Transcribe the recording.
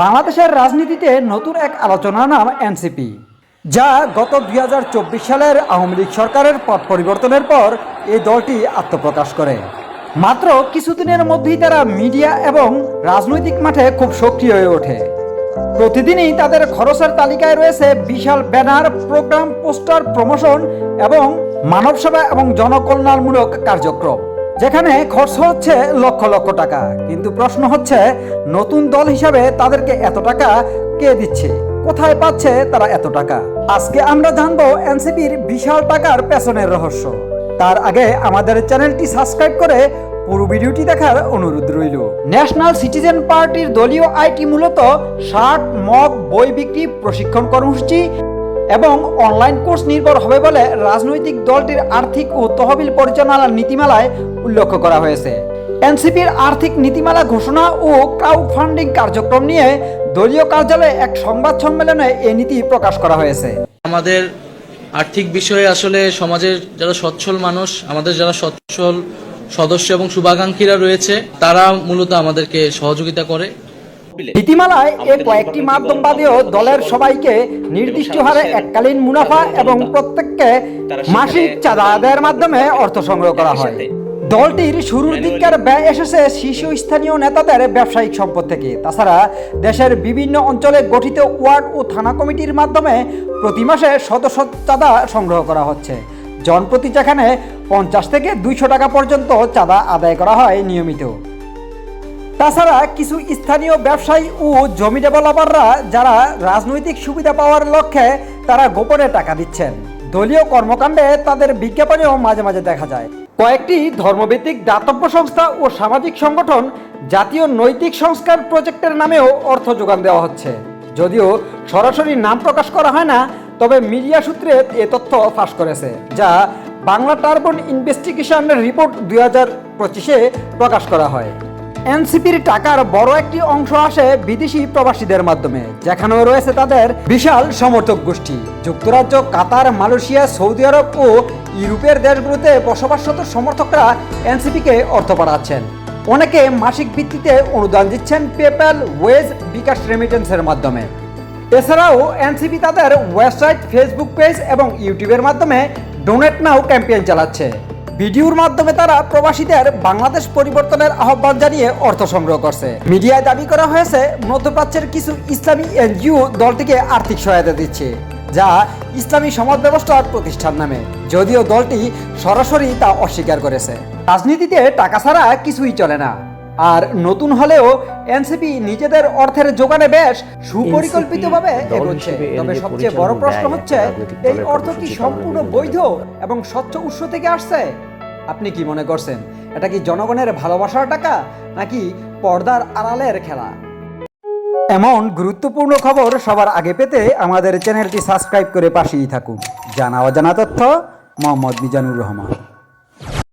বাংলাদেশের রাজনীতিতে নতুন এক আলোচনার নাম এনসিপি, যা গত দুই হাজার চব্বিশ সালের আওয়ামী লীগ সরকারের পথ পরিবর্তনের পর এই দলটি আত্মপ্রকাশ করে। মাত্র কিছুদিনের মধ্যেই তারা মিডিয়া এবং রাজনৈতিক মাঠে খুব সক্রিয় হয়ে ওঠে। প্রতিদিনই তাদের খরচের তালিকায় রয়েছে বিশাল ব্যানার, প্রোগ্রাম, পোস্টার, প্রমোশন এবং মানব সেবা এবং জনকল্যাণমূলক কার্যক্রম। যেখানে খরচ হচ্ছে লক্ষ লক্ষ টাকা। কিন্তু প্রশ্ন হচ্ছে, নতুন দল হিসাবে তাদেরকে এত টাকা কে দিচ্ছে? কোথায় পাচ্ছে তারা এত টাকা? আজকে আমরা জানব এনসিপির বিশাল টাকার পেছনের রহস্য। তার আগে আমাদের চ্যানেলটি সাবস্ক্রাইব করে পুরো ভিডিওটি দেখার অনুরোধ রইল। ন্যাশনাল সিটিজেন পার্টির দলীয় আইটি মূলত শার্ট, মগ, বই বিক্রি, প্রশিক্ষণ কর্মসূচি এবং অনলাইন কোর্স নির্ভর হবে বলে রাজনৈতিক দলটির আর্থিক ও তহবিল পরিচালনার নীতিমালায় উল্লেখ করা হয়েছে। এনসিপির আর্থিক নীতিমালা ঘোষণা ও ক্রাউড ফান্ডিং কার্যক্রম নিয়ে দলীয় কার্যালয়ে এক সংবাদ সম্মেলনে এই নীতি প্রকাশ করা হয়েছে। আমাদের আর্থিক বিষয়ে আসলে সমাজের যারা সচ্ছল মানুষ, আমাদের যারা সচ্ছল সদস্য এবং শুভাকাঙ্ক্ষীরা রয়েছে, তারা মূলত আমাদেরকে সহযোগিতা করে। নীতিমালায় এ কয়েকটি মাধ্যম বাদেও দলের সবাইকে নির্দিষ্ট হারে এককালীন মুনাফা এবং প্রত্যেককে মাসিক চাঁদা আদায়ের মাধ্যমে অর্থ সংগ্রহ করা হয়। দলটির শুরুর দিককার ব্যয় এসেছে শীর্ষস্থানীয় নেতাদের ব্যবসায়িক সম্পদ থেকে। তাছাড়া দেশের বিভিন্ন অঞ্চলে গঠিত ওয়ার্ড ও থানা কমিটির মাধ্যমে প্রতি মাসে শত শত চাঁদা সংগ্রহ করা হচ্ছে। জনপ্রতি যেখানে পঞ্চাশ থেকে দুইশো টাকা পর্যন্ত চাঁদা আদায় করা হয় নিয়মিত। তাছাড়া কিছু স্থানীয় ব্যবসায়ী ও জমি ডেভেলপাররা যারা রাজনৈতিক সুবিধা পাওয়ার লক্ষ্যে তারা গোপনে টাকা দিচ্ছেন। দলীয় কর্মকাণ্ডে তাদের বিজ্ঞাপনেও মাঝে মাঝে দেখা যায়। কয়েকটি ধর্মভিত্তিক দাতব্য সংস্থা ও সামাজিক সংগঠন জাতীয় নৈতিক সংস্কার প্রজেক্টের নামেও অর্থ যোগান দেওয়া হচ্ছে। যদিও সরাসরি নাম প্রকাশ করা হয় না, তবে মিডিয়া সূত্রে এ তথ্য ফাঁস করেছে, যা বাংলা টার্বন ইনভেস্টিগেশন রিপোর্ট দুই হাজার পঁচিশে প্রকাশ করা হয়। এনসিপির টাকার বড় একটি অংশ আসে বিদেশি প্রবাসীদের মাধ্যমে, যেখানেও রয়েছে তাদের বিশাল সমর্থক গোষ্ঠী। যুক্তরাজ্য, কাতার, মালয়েশিয়া, সৌদি আরব ও ইউরোপের দেশগুলোতে বসবাসরত সমর্থকরা এনসিপিকে অর্থ পাঠাচ্ছেন অনেকে মাসিক ভিত্তিতে অনুদান দিচ্ছেন পেপ্যাল, ওয়েজ, বিকাশ রেমিটেন্সের মাধ্যমে। এছাড়াও এনসিপি তাদের ওয়েবসাইট, ফেসবুক পেজ এবং ইউটিউবের মাধ্যমে ডোনেট নাও ক্যাম্পেইন চালাচ্ছে। ভিডিওর মাধ্যমে তারা প্রবাসীদের বাংলাদেশ পরিবর্তনের আহ্বান জানিয়ে অর্থ সংগ্রহ করছে। মিডিয়ায় দাবি করা হয়েছে মধ্যপ্রাচ্যের কিছু ইসলামী এনজিও দলটিকে আর্থিক সহায়তা দিচ্ছে যা ইসলামী সমাজ ব্যবস্থার প্রতিষ্ঠান নামে। যদিও দলটি সরাসরি তা অস্বীকার করেছে। রাজনীতিতে টাকা ছাড়া কিছুই চলে না। আর নতুন হলেও এনসিপি নিজেদের অর্থের যোগানে বেশ সুপরিকল্পিতভাবে এগোচ্ছে। তবে সবচেয়ে বড় প্রশ্ন হচ্ছে এই অর্থ কি সম্পূর্ণ বৈধ এবং স্বচ্ছ উৎস থেকে আসছে? আপনি কি মনে করছেন? এটা কি জনগণের ভালোবাসার টাকা, নাকি পর্দার আড়ালের খেলা? এমন গুরুত্বপূর্ণ খবর সবার আগে পেতে আমাদের চ্যানেলটি সাবস্ক্রাইব করে পাশেই থাকুন। জানা অজানা তথ্য, মোহাম্মদ মিজানুর রহমান।